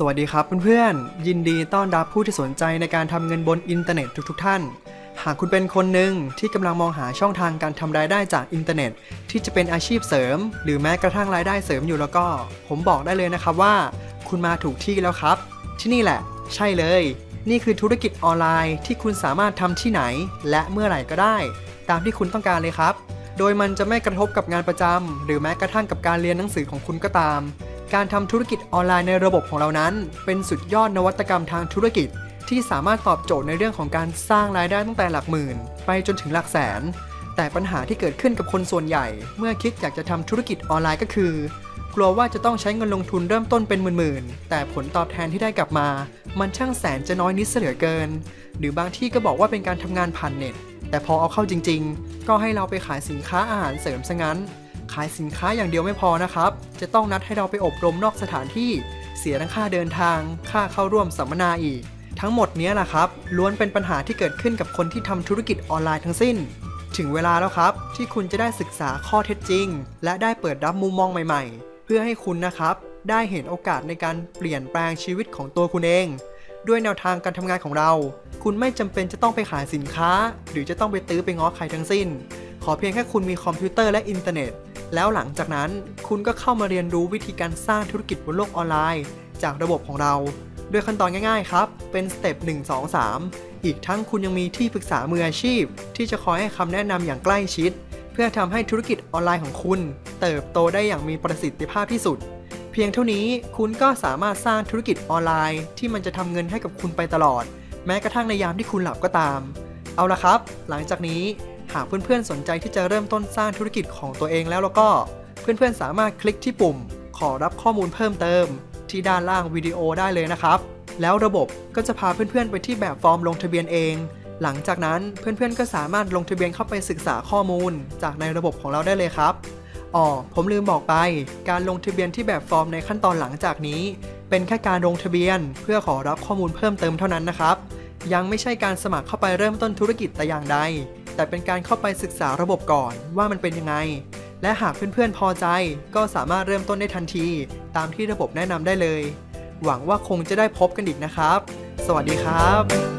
สวัสดีครับเพื่อนๆ ยินดีต้อนรับผู้ที่สนใจในการทำเงินบนอินเทอร์เน็ตทุกๆท่าน หากคุณเป็นคนหนึ่งที่กำลังมองหาช่องทางการทำรายได้จากอินเทอร์เน็ต ที่จะเป็นอาชีพเสริม หรือแม้กระทั่งรายได้เสริมอยู่แล้วก็ ผมบอกได้เลยนะครับว่า คุณมาถูกที่แล้วครับ ที่นี่แหละ ใช่เลย นี่คือธุรกิจออนไลน์ที่คุณสามารถทำที่ไหน และเมื่อไหร่ก็ได้ ตามที่คุณต้องการเลยครับ โดยมันจะไม่กระทบกับงานประจำหรือแม้กระทั่งกับการเรียนหนังสือของคุณก็ตาม การทำธุรกิจออนไลน์ในระบบของเรานั้น เป็นสุดยอดนวัตกรรมทางธุรกิจ ที่สามารถตอบโจทย์ในเรื่องของการสร้างรายได้ตั้งแต่หลักหมื่น ไปจนถึงหลักแสน แต่ปัญหาที่เกิดขึ้นกับคนส่วนใหญ่ เมื่อคิดอยากจะทำธุรกิจออนไลน์ก็คือ กลัวว่าจะต้องใช้เงินลงทุนเริ่มต้นเป็นหมื่นๆแต่ผลตอบแทนที่ได้กลับมา มันช่างแสนจะน้อยนิดเสียเหลือเกิน หรือบางที่ก็บอกว่าเป็นการทำงานผ่านเน็ต แต่พอเอาเข้าจริง ๆ ก็ให้เราไปขายสินค้าอาหารเสริมซะงั้น ขายสินค้าอย่างเดียวไม่พอนะครับ จะต้องนัดให้เราไปอบรมนอกสถานที่ เสียทั้งค่าเดินทาง ค่าเข้าร่วมสัมมนาอีก ทั้งหมดนี้แหละครับ ล้วนเป็นปัญหาที่เกิดขึ้นกับคนที่ทำธุรกิจออนไลน์ทั้งสิ้น ถึงเวลาแล้วครับ ที่คุณจะได้ศึกษาข้อเท็จจริง และได้เปิดรับมุมมองใหม่ ๆ เพื่อให้คุณนะครับ ได้เห็นโอกาสในการเปลี่ยนแปลงชีวิตของตัวคุณเองด้วยแนวทางการทำงานของเรา คุณไม่จำเป็นจะต้องไปขายสินค้า หรือจะต้องไปตื้อไปง้อใครทั้งสิ้น ขอเพียงแค่คุณมีคอมพิวเตอร์และอินเทอร์เน็ต แล้วหลังจากนั้นคุณก็เข้ามาเรียนรู้วิธีการสร้างธุรกิจบนโลกออนไลน์ จากระบบของเรา ด้วยขั้นตอนง่ายๆครับ เป็นสเต็ป1 2 3 อีกทั้งคุณยังมีที่ปรึกษามืออาชีพ ที่จะคอยให้คำแนะนำอย่างใกล้ชิด เพื่อทำให้ธุรกิจออนไลน์ของคุณ เติบโตได้อย่างมีประสิทธิภาพที่สุด เพียงเท่านี้คุณก็สามารถสร้างธุรกิจออนไลน์ ที่มันจะทำเงินให้กับคุณไปตลอด แม้กระทั่งในยามที่คุณหลับก็ตาม เอาละครับ หลังจากนี้ากเพื่อนๆสนใจที่จะเริ่มต้นสร้างธุรกิจของตัวเองแล้วแล้วก็ เพื่อนๆสามารถคลิกที่ปุ่ม ขอรับข้อมูลเพิ่มเติม ที่ด้านล่างวิดีโอได้เลยนะครับ แล้วระบบก็จะพาเพื่อนๆไปที่แบบฟอร์มลงทะเบียนเอง หลังจากนั้นเพื่อนๆก็สามารถลงทะเบียนเข้าไปศึกษาข้อมูล จากในระบบของเราได้เลยครับอ๋อผมลืมบอกไป การลงทะเบียนที่แบบฟอร์มในขั้นตอนหลังจากนี้ เป็นแค่การลงทะเบียน เพื่อขอรับข้อมูลเพิ่มเติมเท่านั้นนะครับ ยังไม่ใช่การสมัครเข้าไปเริ่มต้นธุรกิจแต่อย่างใด แต่เป็นการเข้าไปศึกษาระบบก่อนว่ามันเป็นยังไง และหากเพื่อนๆพอใจก็สามารถเริ่มต้นได้ทันที ตามที่ระบบแนะนำได้เลย หวังว่าคงจะได้พบกันอีกนะครับ สวัสดีครับ